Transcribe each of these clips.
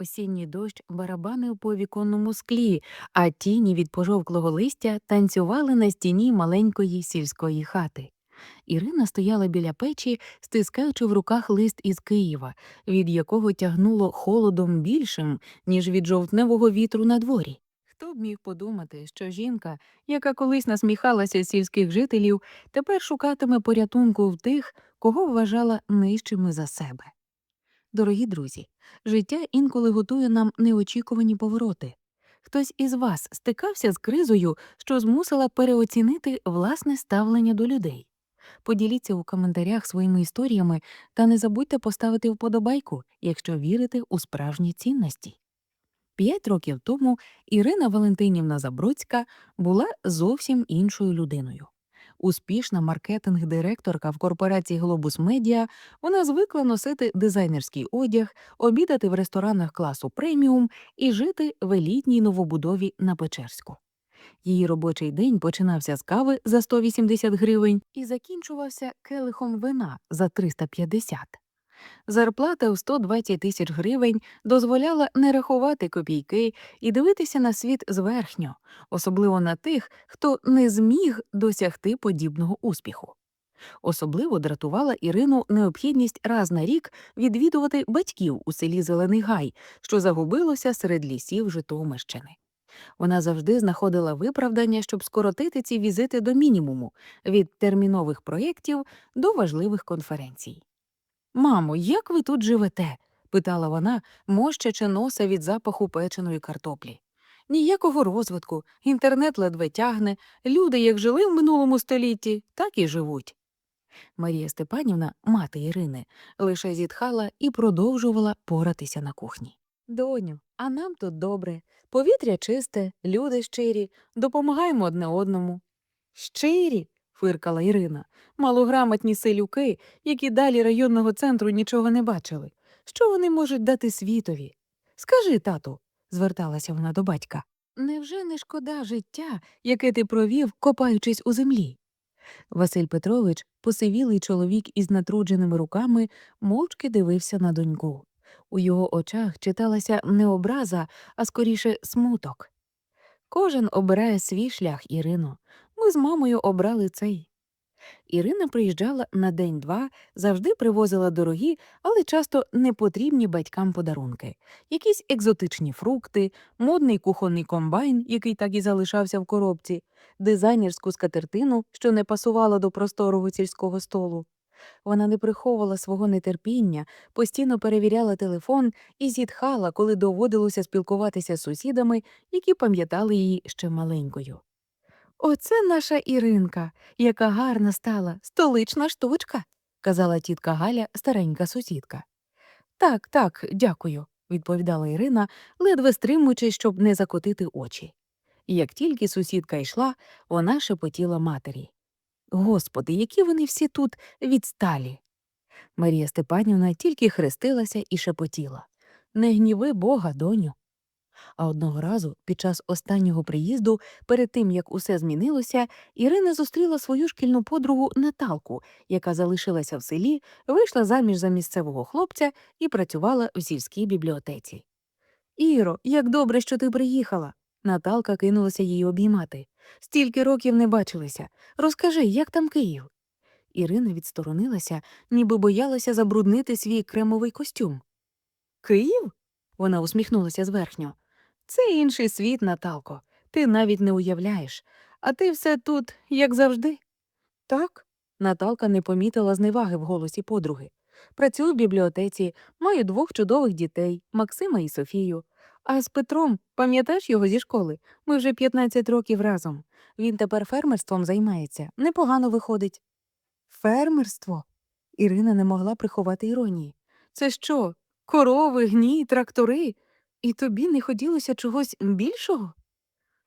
Осінній дощ барабанив по віконному склі, а тіні від пожовклого листя танцювали на стіні маленької сільської хати. Ірина стояла біля печі, стискаючи в руках лист із Києва, від якого тягнуло холодом більшим, ніж від жовтневого вітру на дворі. Хто б міг подумати, що жінка, яка колись насміхалася з сільських жителів, тепер шукатиме порятунку в тих, кого вважала нижчими за себе. Дорогі друзі, життя інколи готує нам неочікувані повороти. Хтось із вас стикався з кризою, що змусила переоцінити власне ставлення до людей. Поділіться у коментарях своїми історіями та не забудьте поставити вподобайку, якщо вірите у справжні цінності. П'ять років тому Ірина Валентинівна Забродська була зовсім іншою людиною. Успішна маркетинг-директорка в корпорації Глобус Медіа, вона звикла носити дизайнерський одяг, обідати в ресторанах класу преміум і жити в елітній новобудові на Печерську. Її робочий день починався з кави за 180 гривень і закінчувався келихом вина за 350. Зарплата в 120 тисяч гривень дозволяла не рахувати копійки і дивитися на світ зверхньо, особливо на тих, хто не зміг досягти подібного успіху. Особливо дратувала Ірину необхідність раз на рік відвідувати батьків у селі Зелений Гай, що загубилося серед лісів Житомирщини. Вона завжди знаходила виправдання, щоб скоротити ці візити до мінімуму від термінових проєктів до важливих конференцій. Мамо, як ви тут живете? питала вона, мощачи носа від запаху печеної картоплі. Ніякого розвитку, інтернет ледве тягне, люди, як жили в минулому столітті, так і живуть. Марія Степанівна, мати Ірини, лише зітхала і продовжувала поратися на кухні. Доню, а нам тут добре, повітря чисте, люди щирі, допомагаємо одне одному. Щирі. Фиркала Ірина, малограмотні селюки, які далі районного центру нічого не бачили. Що вони можуть дати світові? Скажи, тату, зверталася вона до батька. Невже не шкода життя, яке ти провів, копаючись у землі? Василь Петрович, посивілий чоловік із натрудженими руками, мовчки дивився на доньку. У його очах читалася не образа, а скоріше смуток. Кожен обирає свій шлях, Ірино. Ми з мамою обрали цей. Ірина приїжджала на день-два, завжди привозила дорогі, але часто непотрібні батькам подарунки, якісь екзотичні фрукти, модний кухонний комбайн, який так і залишався в коробці, дизайнерську скатертину, що не пасувала до просторого сільського столу. Вона не приховувала свого нетерпіння, постійно перевіряла телефон і зітхала, коли доводилося спілкуватися з сусідами, які пам'ятали її ще маленькою. Оце наша Іринка, яка гарна стала, столична штучка, казала тітка Галя, старенька сусідка. Так, так, дякую, відповідала Ірина, ледве стримуючись, щоб не закотити очі. Як тільки сусідка йшла, вона шепотіла матері. Господи, які вони всі тут відсталі. Марія Степанівна тільки хрестилася і шепотіла Не гніви Бога, доню. А одного разу, під час останнього приїзду, перед тим як усе змінилося, Ірина зустріла свою шкільну подругу Наталку, яка залишилася в селі, вийшла заміж за місцевого хлопця і працювала в сільській бібліотеці. Іро, як добре, що ти приїхала. Наталка кинулася її обіймати. Стільки років не бачилися. Розкажи, як там Київ? Ірина відсторонилася, ніби боялася забруднити свій кремовий костюм. Київ? Вона усміхнулася зверхньо. Це інший світ, Наталко. Ти навіть не уявляєш. А ти все тут, як завжди. Так. Наталка не помітила зневаги в голосі подруги. Працюю в бібліотеці, маю двох чудових дітей Максима і Софію. А з Петром, пам'ятаєш його зі школи? Ми вже 15 років разом. Він тепер фермерством займається, непогано виходить. Фермерство? Ірина не могла приховати іронії. Це що? Корови, гній, трактори? І тобі не хотілося чогось більшого?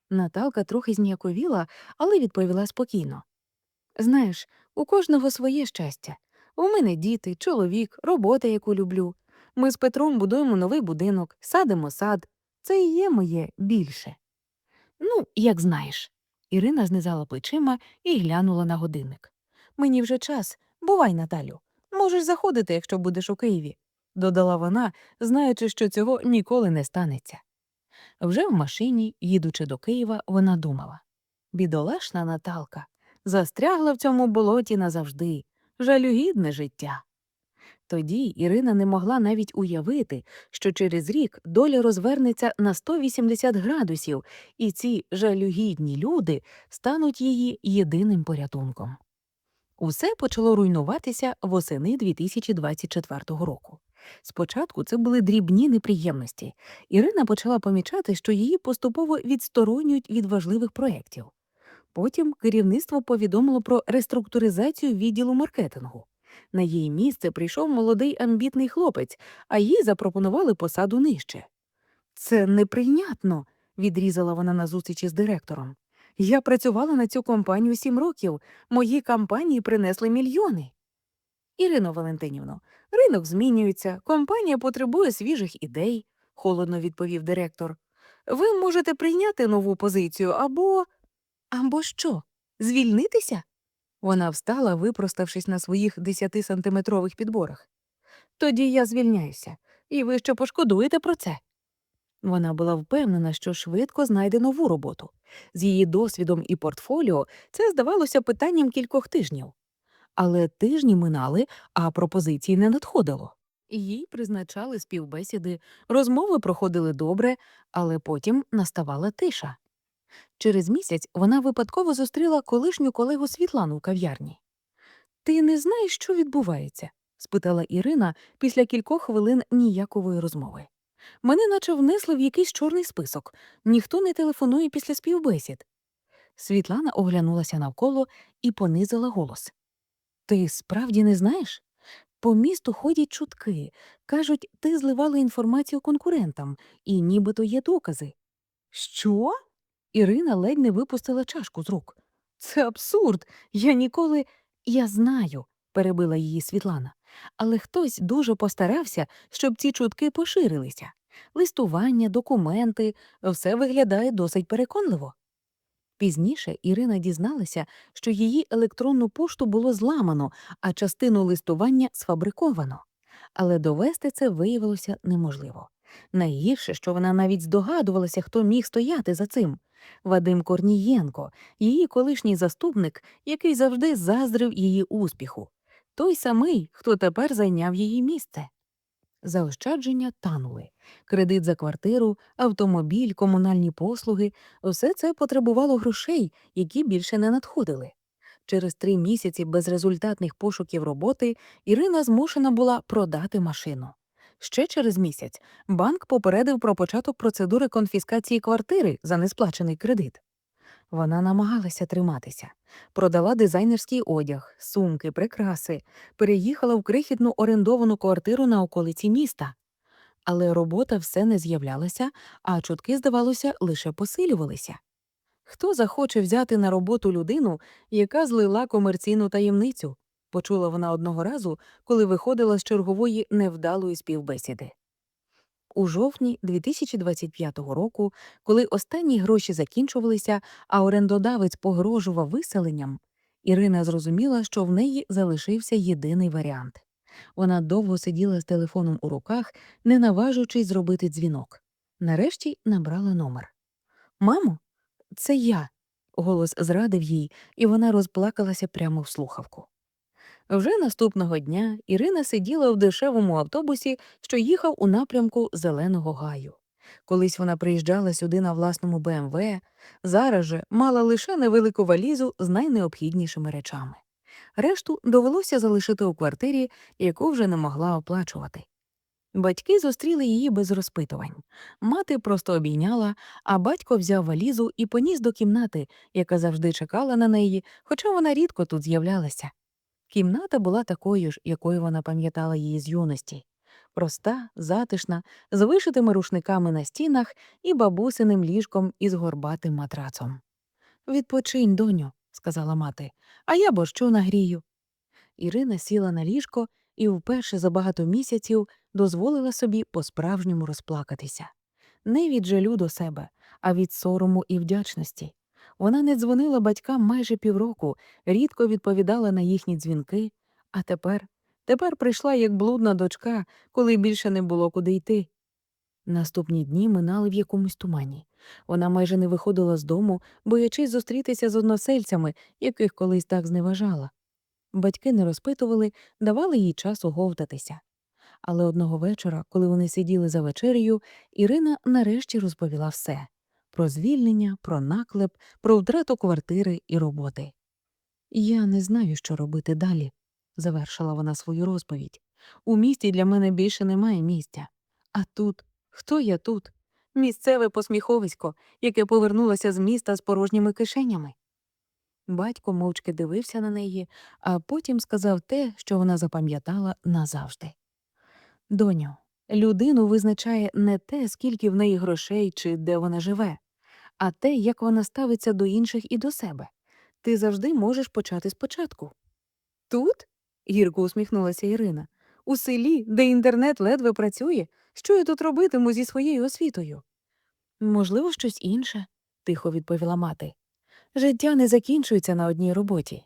Наталка трохи зніяковіла, але відповіла спокійно. Знаєш, у кожного своє щастя. У мене діти, чоловік, робота, яку люблю. Ми з Петром будуємо новий будинок, садимо сад. Це і є моє більше. Ну, як знаєш. Ірина знизала плечима і глянула на годинник. Мені вже час. Бувай, Наталю. Можеш заходити, якщо будеш у Києві. Додала вона, знаючи, що цього ніколи не станеться. Вже в машині, їдучи до Києва, вона думала бідолашна Наталка застрягла в цьому болоті назавжди, жалюгідне життя. Тоді Ірина не могла навіть уявити, що через рік доля розвернеться на 180 градусів, і ці жалюгідні люди стануть її єдиним порятунком. Усе почало руйнуватися восени 2024 року. Спочатку це були дрібні неприємності. Ірина почала помічати, що її поступово відсторонюють від важливих проєктів. Потім керівництво повідомило про реструктуризацію відділу маркетингу. На її місце прийшов молодий амбітний хлопець, а їй запропонували посаду нижче. Це неприйнятно, відрізала вона на зустрічі з директором. Я працювала на цю компанію сім років, мої кампанії принесли мільйони. Ірино Валентинівно, ринок змінюється, компанія потребує свіжих ідей, холодно відповів директор. Ви можете прийняти нову позицію або. Або що? Звільнитися? Вона встала, випроставшись на своїх 10-сантиметрових підборах. Тоді я звільняюся, і ви ще пошкодуєте про це. Вона була впевнена, що швидко знайде нову роботу. З її досвідом і портфоліо це здавалося питанням кількох тижнів. Але тижні минали, а пропозиції не надходило. Їй призначали співбесіди, розмови проходили добре, але потім наставала тиша. Через місяць вона випадково зустріла колишню колегу Світлану в кав'ярні. Ти не знаєш, що відбувається? спитала Ірина після кількох хвилин ніякової розмови. Мене наче внесли в якийсь чорний список, ніхто не телефонує після співбесід. Світлана оглянулася навколо і понизила голос. Ти справді не знаєш? По місту ходять чутки. Кажуть, ти зливала інформацію конкурентам, і нібито є докази. Що? Ірина ледь не випустила чашку з рук. Це абсурд. Я ніколи. Я знаю, перебила її Світлана. Але хтось дуже постарався, щоб ці чутки поширилися. Листування, документи, все виглядає досить переконливо. Пізніше Ірина дізналася, що її електронну пошту було зламано, а частину листування сфабриковано. Але довести це виявилося неможливо. Найгірше, що вона навіть здогадувалася, хто міг стояти за цим. Вадим Корнієнко, її колишній заступник, який завжди заздрив її успіху, той самий, хто тепер зайняв її місце. Заощадження танули кредит за квартиру, автомобіль, комунальні послуги все це потребувало грошей, які більше не надходили. Через три місяці безрезультатних пошуків роботи Ірина змушена була продати машину. Ще через місяць банк попередив про початок процедури конфіскації квартири за несплачений кредит. Вона намагалася триматися, продала дизайнерський одяг, сумки, прикраси, переїхала в крихітну орендовану квартиру на околиці міста. Але робота все не з'являлася, а чутки, здавалося, лише посилювалися. Хто захоче взяти на роботу людину, яка злила комерційну таємницю? почула вона одного разу, коли виходила з чергової невдалої співбесіди. У жовтні 2025 року, коли останні гроші закінчувалися, а орендодавець погрожував виселенням, Ірина зрозуміла, що в неї залишився єдиний варіант. Вона довго сиділа з телефоном у руках, не наважуючись зробити дзвінок. Нарешті набрала номер. Мамо, це я. Голос зрадив їй, і вона розплакалася прямо в слухавку. Вже наступного дня Ірина сиділа в дешевому автобусі, що їхав у напрямку Зеленого гаю. Колись вона приїжджала сюди на власному БМВ, зараз же мала лише невелику валізу з найнеобхіднішими речами. Решту довелося залишити у квартирі, яку вже не могла оплачувати. Батьки зустріли її без розпитувань. Мати просто обійняла, а батько взяв валізу і поніс до кімнати, яка завжди чекала на неї, хоча вона рідко тут з'являлася. Кімната була такою ж, якою вона пам'ятала її з юності проста, затишна, з вишитими рушниками на стінах і бабусиним ліжком із горбатим матрацом. Відпочинь, доню, сказала мати, а я борщу нагрію. Ірина сіла на ліжко і вперше за багато місяців дозволила собі по-справжньому розплакатися. Не від жалю до себе, а від сорому і вдячності. Вона не дзвонила батькам майже півроку, рідко відповідала на їхні дзвінки, а тепер Тепер прийшла як блудна дочка, коли більше не було куди йти. Наступні дні минали в якомусь тумані. Вона майже не виходила з дому, боячись зустрітися з односельцями, яких колись так зневажала. Батьки не розпитували, давали їй час оговтатися. Але одного вечора, коли вони сиділи за вечерею, Ірина нарешті розповіла все про звільнення, про наклеп, про втрату квартири і роботи. Я не знаю, що робити далі, завершила вона свою розповідь. У місті для мене більше немає місця. А тут хто я тут? Місцеве посміховисько, яке повернулося з міста з порожніми кишенями. Батько мовчки дивився на неї, а потім сказав те, що вона запам'ятала назавжди. Доню, людину визначає не те, скільки в неї грошей чи де вона живе, а те, як вона ставиться до інших і до себе. Ти завжди можеш почати спочатку. Тут? гірко усміхнулася Ірина. У селі, де інтернет ледве працює, що я тут робитиму зі своєю освітою? Можливо, щось інше, тихо відповіла мати. Життя не закінчується на одній роботі.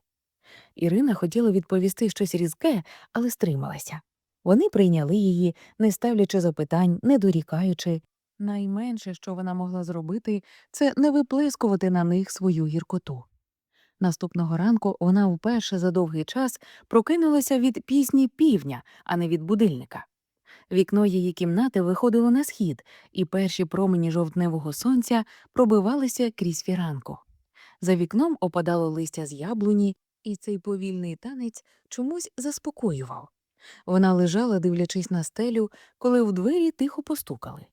Ірина хотіла відповісти щось різке, але стрималася. Вони прийняли її, не ставлячи запитань, не дорікаючи. Найменше, що вона могла зробити, це не виплескувати на них свою гіркоту. Наступного ранку вона вперше за довгий час прокинулася від пісні півня, а не від будильника. Вікно її кімнати виходило на схід, і перші промені жовтневого сонця пробивалися крізь фіранку. За вікном опадало листя з яблуні, і цей повільний танець чомусь заспокоював. Вона лежала, дивлячись на стелю, коли в двері тихо постукали.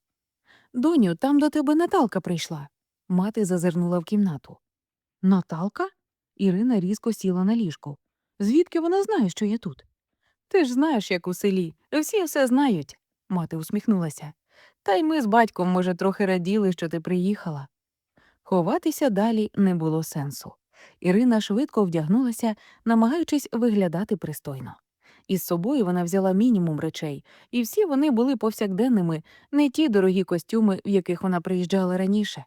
Доню, там до тебе Наталка прийшла. Мати зазирнула в кімнату. Наталка? Ірина різко сіла на ліжку. Звідки вона знає, що я тут? Ти ж знаєш, як у селі. Всі все знають, мати усміхнулася. Та й ми з батьком, може, трохи раділи, що ти приїхала. Ховатися далі не було сенсу. Ірина швидко вдягнулася, намагаючись виглядати пристойно. Із собою вона взяла мінімум речей, і всі вони були повсякденними, не ті дорогі костюми, в яких вона приїжджала раніше.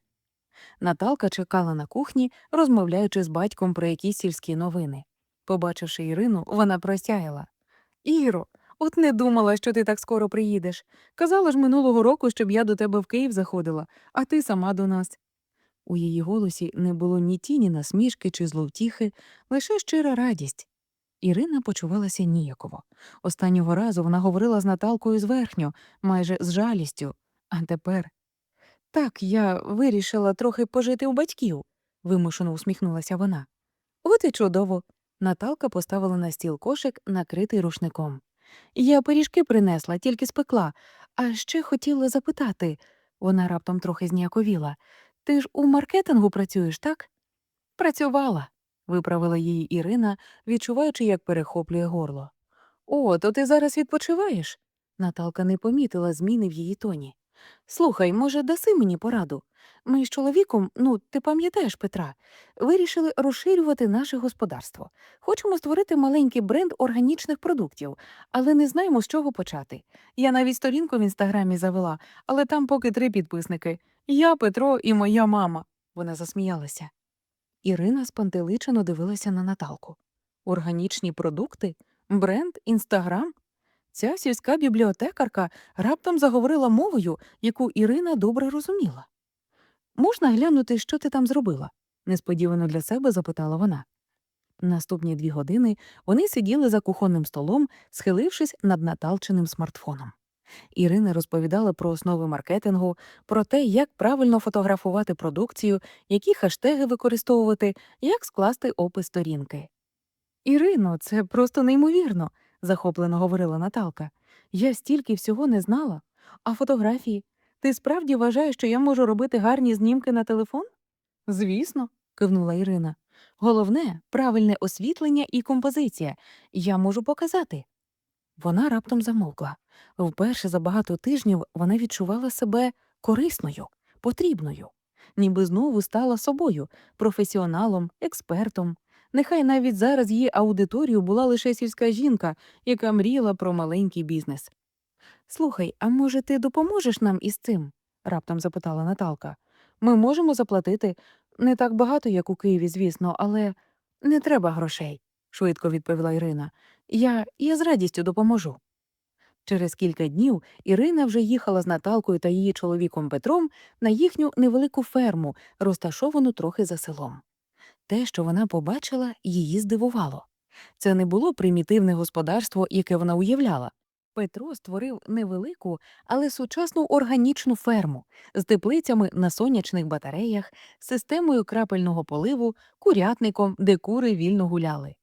Наталка чекала на кухні, розмовляючи з батьком про якісь сільські новини. Побачивши Ірину, вона просяяла. Іро, от не думала, що ти так скоро приїдеш. Казала ж минулого року, щоб я до тебе в Київ заходила, а ти сама до нас. У її голосі не було ні тіні насмішки чи зловтіхи, лише щира радість. Ірина почувалася ніяково. Останнього разу вона говорила з Наталкою зверхньо, майже з жалістю. А тепер. Так, я вирішила трохи пожити у батьків, вимушено усміхнулася вона. От і чудово. Наталка поставила на стіл кошик, накритий рушником. Я пиріжки принесла, тільки спекла, а ще хотіла запитати вона раптом трохи зніяковіла. Ти ж у маркетингу працюєш, так? Працювала, виправила її Ірина, відчуваючи, як перехоплює горло. О, то ти зараз відпочиваєш? Наталка не помітила зміни в її тоні. Слухай, може, даси мені пораду? Ми з чоловіком, ну, ти пам'ятаєш Петра, вирішили розширювати наше господарство. Хочемо створити маленький бренд органічних продуктів, але не знаємо, з чого почати. Я навіть сторінку в інстаграмі завела, але там поки три підписники. Я, Петро і моя мама. Вона засміялася. Ірина спантеличено дивилася на Наталку. Органічні продукти? Бренд, інстаграм? Ця сільська бібліотекарка раптом заговорила мовою, яку Ірина добре розуміла. Можна глянути, що ти там зробила? несподівано для себе запитала вона. Наступні дві години вони сиділи за кухонним столом, схилившись над Наталчиним смартфоном. Ірина розповідала про основи маркетингу, про те, як правильно фотографувати продукцію, які хештеги використовувати, як скласти опис сторінки. Ірино, це просто неймовірно, захоплено говорила Наталка. Я стільки всього не знала. А фотографії? Ти справді вважаєш, що я можу робити гарні знімки на телефон? Звісно, кивнула Ірина. Головне правильне освітлення і композиція. Я можу показати. Вона раптом замовкла. Вперше за багато тижнів вона відчувала себе корисною, потрібною, ніби знову стала собою, професіоналом, експертом. Нехай навіть зараз її аудиторією була лише сільська жінка, яка мріяла про маленький бізнес. Слухай, а може, ти допоможеш нам із цим? раптом запитала Наталка. Ми можемо заплатити не так багато, як у Києві, звісно, але не треба грошей, швидко відповіла Ірина. Я, я з радістю допоможу. Через кілька днів Ірина вже їхала з Наталкою та її чоловіком Петром на їхню невелику ферму, розташовану трохи за селом. Те, що вона побачила, її здивувало. Це не було примітивне господарство, яке вона уявляла. Петро створив невелику, але сучасну органічну ферму з теплицями на сонячних батареях, системою крапельного поливу, курятником, де кури вільно гуляли.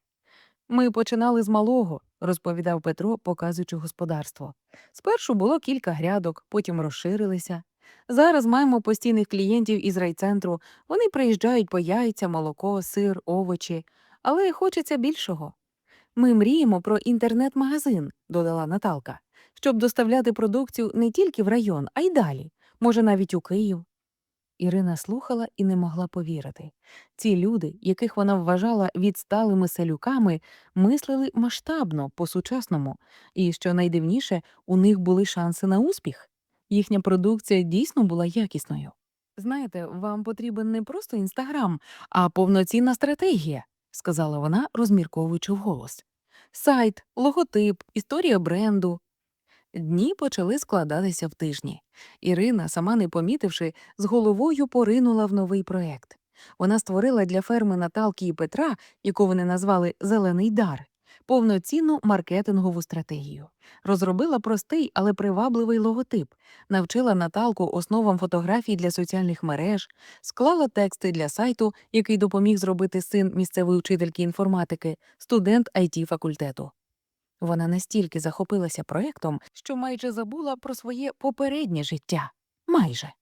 Ми починали з малого, розповідав Петро, показуючи господарство. Спершу було кілька грядок, потім розширилися. Зараз маємо постійних клієнтів із райцентру. Вони приїжджають по яйця, молоко, сир, овочі, але хочеться більшого. Ми мріємо про інтернет-магазин, додала Наталка, щоб доставляти продукцію не тільки в район, а й далі, може, навіть у Київ. Ірина слухала і не могла повірити. Ці люди, яких вона вважала відсталими селюками, мислили масштабно, по-сучасному, і, що найдивніше, у них були шанси на успіх. Їхня продукція дійсно була якісною. Знаєте, вам потрібен не просто інстаграм, а повноцінна стратегія, сказала вона, розмірковуючи вголос. Сайт, логотип, історія бренду. Дні почали складатися в тижні. Ірина, сама не помітивши, з головою поринула в новий проєкт. Вона створила для ферми Наталки і Петра, яку вони назвали Зелений дар, повноцінну маркетингову стратегію. Розробила простий, але привабливий логотип, навчила Наталку основам фотографій для соціальних мереж, склала тексти для сайту, який допоміг зробити син місцевої вчительки інформатики, студент it факультету. Вона настільки захопилася проєктом, що майже забула про своє попереднє життя. Майже.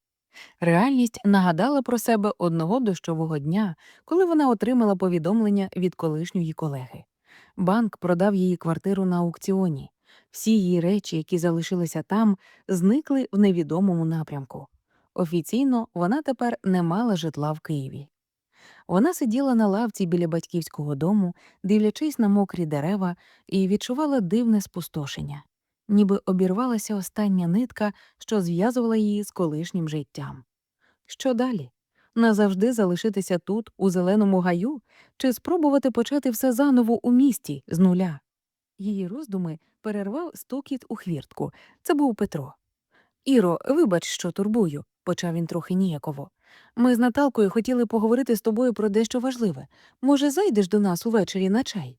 Реальність нагадала про себе одного дощового дня, коли вона отримала повідомлення від колишньої колеги. Банк продав її квартиру на аукціоні. Всі її речі, які залишилися там, зникли в невідомому напрямку. Офіційно вона тепер не мала житла в Києві. Вона сиділа на лавці біля батьківського дому, дивлячись на мокрі дерева, і відчувала дивне спустошення, ніби обірвалася остання нитка, що зв'язувала її з колишнім життям. Що далі? Назавжди залишитися тут, у зеленому гаю, чи спробувати почати все заново у місті з нуля? Її роздуми перервав стукіт у хвіртку. Це був Петро. Іро, вибач, що турбую, почав він трохи ніяково. Ми з Наталкою хотіли поговорити з тобою про дещо важливе. Може, зайдеш до нас увечері на чай?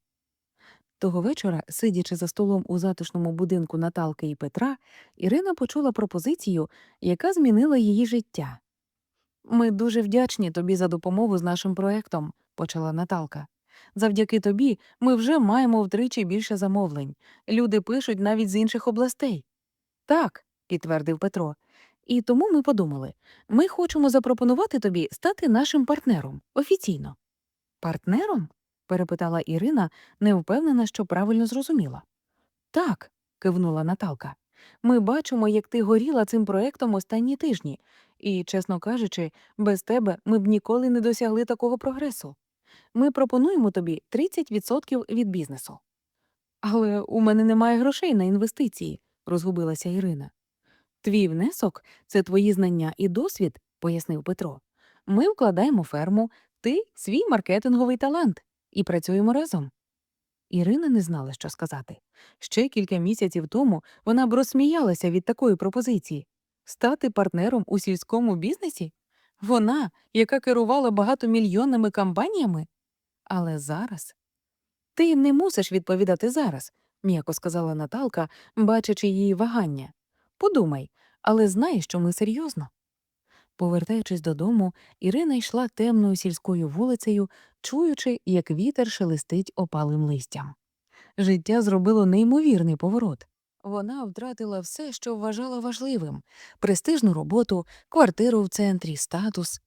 Того вечора, сидячи за столом у затишному будинку Наталки і Петра, Ірина почула пропозицію, яка змінила її життя. Ми дуже вдячні тобі за допомогу з нашим проектом, почала Наталка. Завдяки тобі ми вже маємо втричі більше замовлень. Люди пишуть навіть з інших областей. Так, підтвердив Петро. І тому ми подумали ми хочемо запропонувати тобі стати нашим партнером офіційно. Партнером? перепитала Ірина, не впевнена, що правильно зрозуміла. Так, кивнула Наталка. Ми бачимо, як ти горіла цим проектом останні тижні, і, чесно кажучи, без тебе ми б ніколи не досягли такого прогресу. Ми пропонуємо тобі 30% від бізнесу. Але у мене немає грошей на інвестиції, розгубилася Ірина. Твій внесок це твої знання і досвід, пояснив Петро. Ми вкладаємо ферму, ти свій маркетинговий талант і працюємо разом. Ірина не знала, що сказати. Ще кілька місяців тому вона б розсміялася від такої пропозиції стати партнером у сільському бізнесі? Вона, яка керувала багатомільйонними кампаніями? Але зараз ти не мусиш відповідати зараз, м'яко сказала Наталка, бачачи її вагання. Подумай, але знай, що ми серйозно. Повертаючись додому, Ірина йшла темною сільською вулицею, чуючи, як вітер шелестить опалим листям. Життя зробило неймовірний поворот. Вона втратила все, що вважала важливим престижну роботу, квартиру в центрі, статус,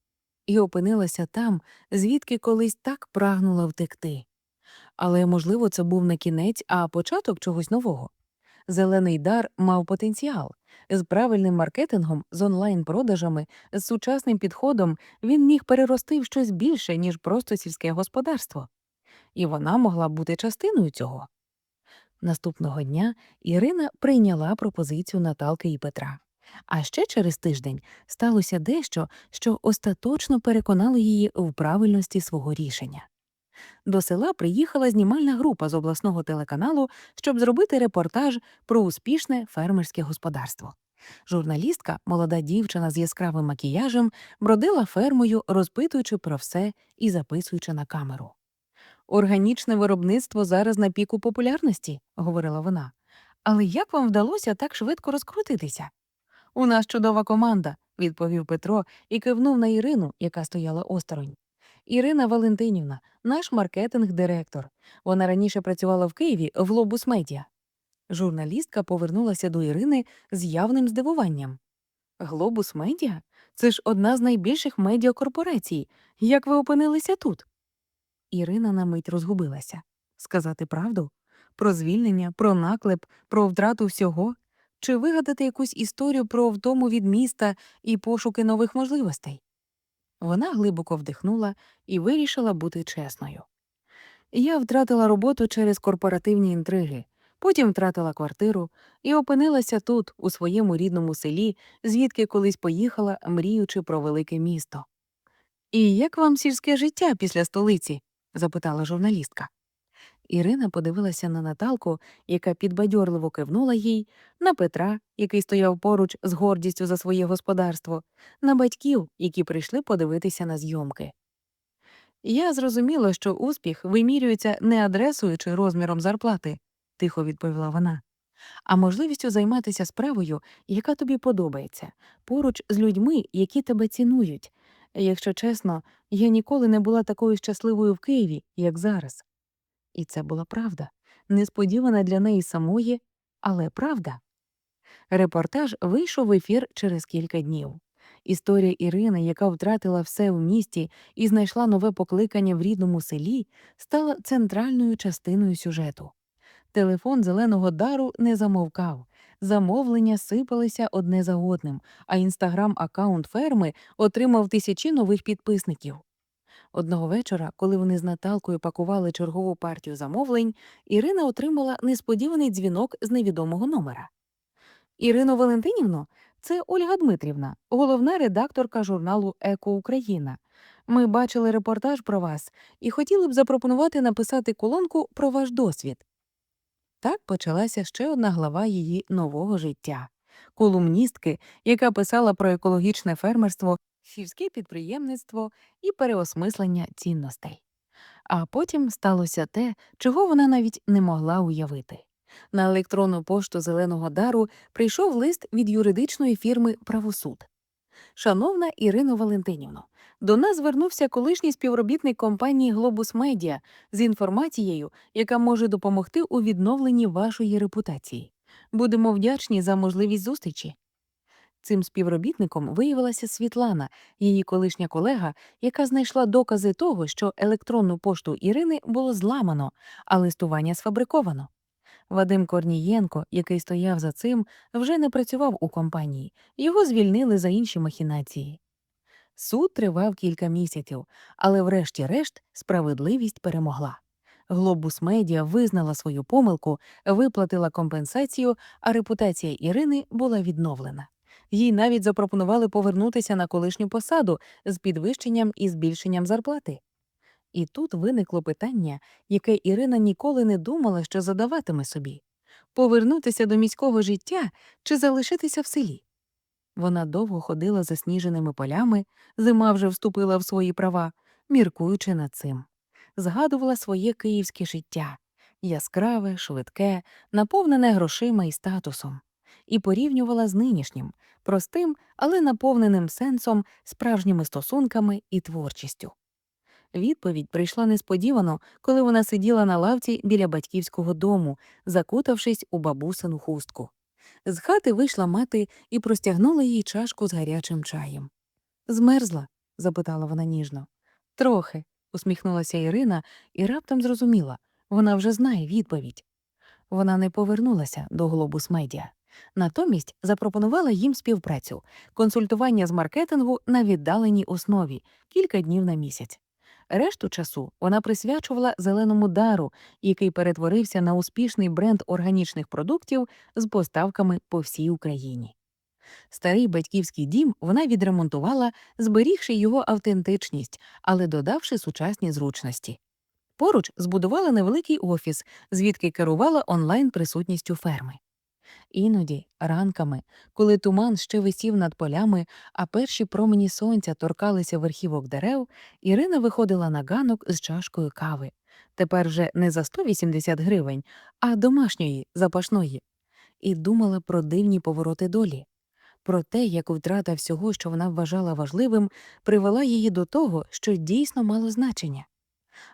і опинилася там, звідки колись так прагнула втекти. Але, можливо, це був не кінець, а початок чогось нового. Зелений дар мав потенціал. З правильним маркетингом, з онлайн-продажами, з сучасним підходом він міг перерости в щось більше, ніж просто сільське господарство. І вона могла бути частиною цього. Наступного дня Ірина прийняла пропозицію Наталки і Петра. А ще через тиждень сталося дещо, що остаточно переконало її в правильності свого рішення. До села приїхала знімальна група з обласного телеканалу, щоб зробити репортаж про успішне фермерське господарство. Журналістка, молода дівчина з яскравим макіяжем, бродила фермою, розпитуючи про все і записуючи на камеру. Органічне виробництво зараз на піку популярності, говорила вона. Але як вам вдалося так швидко розкрутитися? У нас чудова команда, відповів Петро і кивнув на Ірину, яка стояла осторонь. Ірина Валентинівна, наш маркетинг-директор. Вона раніше працювала в Києві в Лобус Медіа. Журналістка повернулася до Ірини з явним здивуванням. Глобус Медіа? Це ж одна з найбільших медіакорпорацій. Як ви опинилися тут? Ірина на мить розгубилася. Сказати правду? Про звільнення, про наклеп, про втрату всього? Чи вигадати якусь історію про втому від міста і пошуки нових можливостей? Вона глибоко вдихнула і вирішила бути чесною. Я втратила роботу через корпоративні інтриги, потім втратила квартиру і опинилася тут, у своєму рідному селі, звідки колись поїхала, мріючи про велике місто. І як вам сільське життя після столиці? запитала журналістка. Ірина подивилася на Наталку, яка підбадьорливо кивнула їй, на Петра, який стояв поруч з гордістю за своє господарство, на батьків, які прийшли подивитися на зйомки. Я зрозуміла, що успіх вимірюється не адресою чи розміром зарплати, тихо відповіла вона, а можливістю займатися справою, яка тобі подобається, поруч з людьми, які тебе цінують. Якщо чесно, я ніколи не була такою щасливою в Києві, як зараз. І це була правда, несподівана для неї самої, але правда. Репортаж вийшов в ефір через кілька днів. Історія Ірини, яка втратила все в місті і знайшла нове покликання в рідному селі, стала центральною частиною сюжету. Телефон зеленого дару не замовкав, замовлення сипалися одне за одним, а інстаграм-аккаунт ферми отримав тисячі нових підписників. Одного вечора, коли вони з Наталкою пакували чергову партію замовлень, Ірина отримала несподіваний дзвінок з невідомого номера. Ірино Валентинівно, це Ольга Дмитрівна, головна редакторка журналу Еко Україна. Ми бачили репортаж про вас і хотіли б запропонувати написати колонку про ваш досвід. Так почалася ще одна глава її нового життя колумністки, яка писала про екологічне фермерство, сільське підприємництво і переосмислення цінностей. А потім сталося те, чого вона навіть не могла уявити. На електронну пошту зеленого дару прийшов лист від юридичної фірми Правосуд. Шановна Ірино Валентинівно, до нас звернувся колишній співробітник компанії Глобус Медіа з інформацією, яка може допомогти у відновленні вашої репутації. Будемо вдячні за можливість зустрічі. Цим співробітником виявилася Світлана, її колишня колега, яка знайшла докази того, що електронну пошту Ірини було зламано, а листування сфабриковано. Вадим Корнієнко, який стояв за цим, вже не працював у компанії, його звільнили за інші махінації. Суд тривав кілька місяців, але врешті-решт справедливість перемогла. Глобус Медіа визнала свою помилку, виплатила компенсацію, а репутація Ірини була відновлена. Їй навіть запропонували повернутися на колишню посаду з підвищенням і збільшенням зарплати. І тут виникло питання, яке Ірина ніколи не думала, що задаватиме собі повернутися до міського життя чи залишитися в селі. Вона довго ходила засніженими полями, зима вже вступила в свої права, міркуючи над цим, згадувала своє київське життя яскраве, швидке, наповнене грошима і статусом, і порівнювала з нинішнім, простим, але наповненим сенсом, справжніми стосунками і творчістю. Відповідь прийшла несподівано, коли вона сиділа на лавці біля батьківського дому, закутавшись у бабусину хустку. З хати вийшла мати і простягнула їй чашку з гарячим чаєм. Змерзла? запитала вона ніжно. Трохи, усміхнулася Ірина і раптом зрозуміла вона вже знає відповідь. Вона не повернулася до Глобус Медіа. Натомість запропонувала їм співпрацю, консультування з маркетингу на віддаленій основі кілька днів на місяць. Решту часу вона присвячувала зеленому дару, який перетворився на успішний бренд органічних продуктів з поставками по всій Україні. Старий батьківський дім вона відремонтувала, зберігши його автентичність, але додавши сучасні зручності. Поруч збудувала невеликий офіс, звідки керувала онлайн присутністю ферми. Іноді, ранками, коли туман ще висів над полями, а перші промені сонця торкалися верхівок дерев, Ірина виходила на ганок з чашкою кави. Тепер вже не за 180 гривень, а домашньої, запашної, і думала про дивні повороти долі, про те, як втрата всього, що вона вважала важливим, привела її до того, що дійсно мало значення.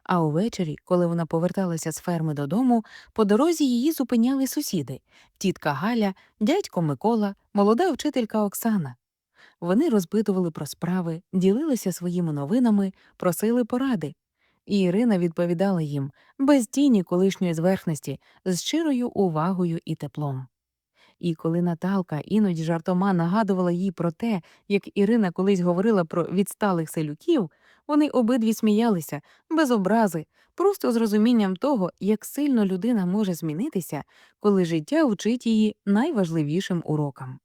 А увечері, коли вона поверталася з ферми додому, по дорозі її зупиняли сусіди тітка Галя, дядько Микола, молода вчителька Оксана. Вони розпитували про справи, ділилися своїми новинами, просили поради. І Ірина відповідала їм без тіні колишньої зверхності, з щирою увагою і теплом. І коли Наталка іноді жартома нагадувала їй про те, як Ірина колись говорила про відсталих селюків, вони обидві сміялися, без образи, просто з розумінням того, як сильно людина може змінитися, коли життя вчить її найважливішим урокам.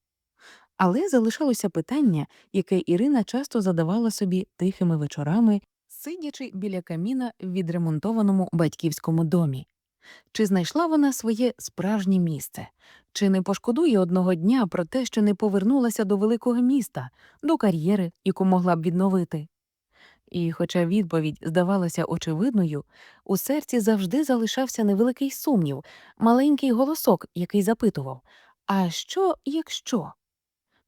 Але залишалося питання, яке Ірина часто задавала собі тихими вечорами, сидячи біля каміна в відремонтованому батьківському домі. Чи знайшла вона своє справжнє місце? Чи не пошкодує одного дня про те, що не повернулася до великого міста, до кар'єри, яку могла б відновити? І, хоча відповідь здавалася очевидною, у серці завжди залишався невеликий сумнів, маленький голосок, який запитував А що, якщо?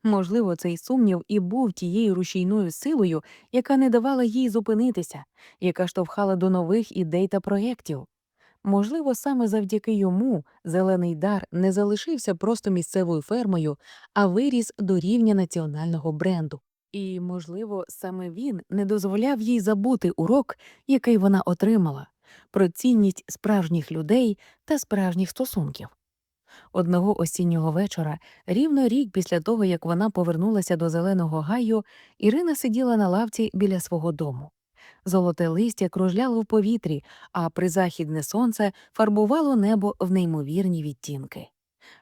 Можливо, цей сумнів і був тією рушійною силою, яка не давала їй зупинитися, яка штовхала до нових ідей та проєктів. Можливо, саме завдяки йому зелений дар не залишився просто місцевою фермою, а виріс до рівня національного бренду. І, можливо, саме він не дозволяв їй забути урок, який вона отримала, про цінність справжніх людей та справжніх стосунків. Одного осіннього вечора, рівно рік після того, як вона повернулася до зеленого гаю, Ірина сиділа на лавці біля свого дому. Золоте листя кружляло в повітрі, а призахідне сонце фарбувало небо в неймовірні відтінки.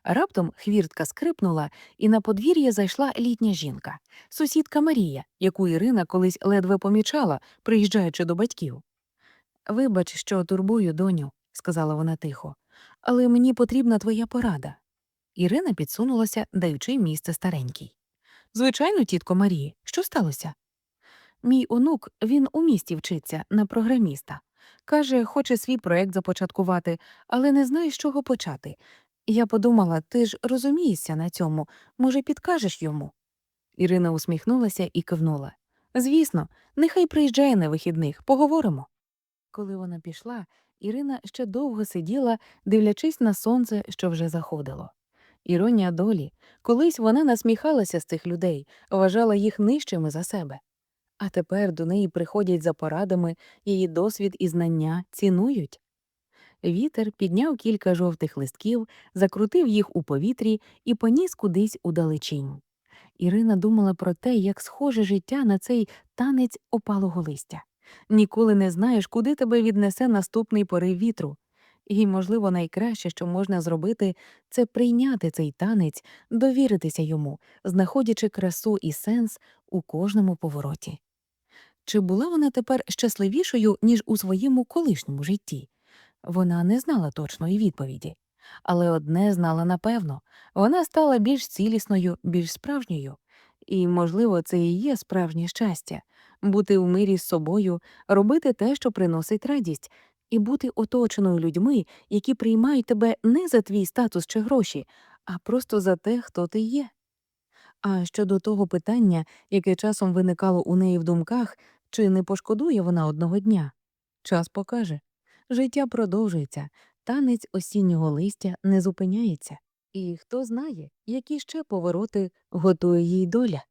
Раптом хвіртка скрипнула, і на подвір'я зайшла літня жінка, сусідка Марія, яку Ірина колись ледве помічала, приїжджаючи до батьків. Вибач, що турбую, доню, сказала вона тихо, але мені потрібна твоя порада. Ірина підсунулася, даючи місце старенькій. Звичайно, тітко Марії, що сталося? Мій онук він у місті вчиться на програміста. Каже, хоче свій проект започаткувати, але не знає, з чого почати. Я подумала, ти ж розумієшся на цьому, може, підкажеш йому. Ірина усміхнулася і кивнула. Звісно, нехай приїжджає на вихідних, поговоримо. Коли вона пішла, Ірина ще довго сиділа, дивлячись на сонце, що вже заходило. Іронія долі, колись вона насміхалася з цих людей, вважала їх нижчими за себе. А тепер до неї приходять за порадами, її досвід і знання цінують. Вітер підняв кілька жовтих листків, закрутив їх у повітрі і поніс кудись у далечінь. Ірина думала про те, як схоже життя на цей танець опалого листя. Ніколи не знаєш, куди тебе віднесе наступний порив вітру. І, можливо, найкраще, що можна зробити, це прийняти цей танець, довіритися йому, знаходячи красу і сенс у кожному повороті. Чи була вона тепер щасливішою, ніж у своєму колишньому житті? Вона не знала точної відповіді, але одне знала напевно вона стала більш цілісною, більш справжньою. І, можливо, це і є справжнє щастя бути в мирі з собою, робити те, що приносить радість, і бути оточеною людьми, які приймають тебе не за твій статус чи гроші, а просто за те, хто ти є. А щодо того питання, яке часом виникало у неї в думках, чи не пошкодує вона одного дня? Час покаже. Життя продовжується, танець осіннього листя не зупиняється. І хто знає, які ще повороти готує їй доля.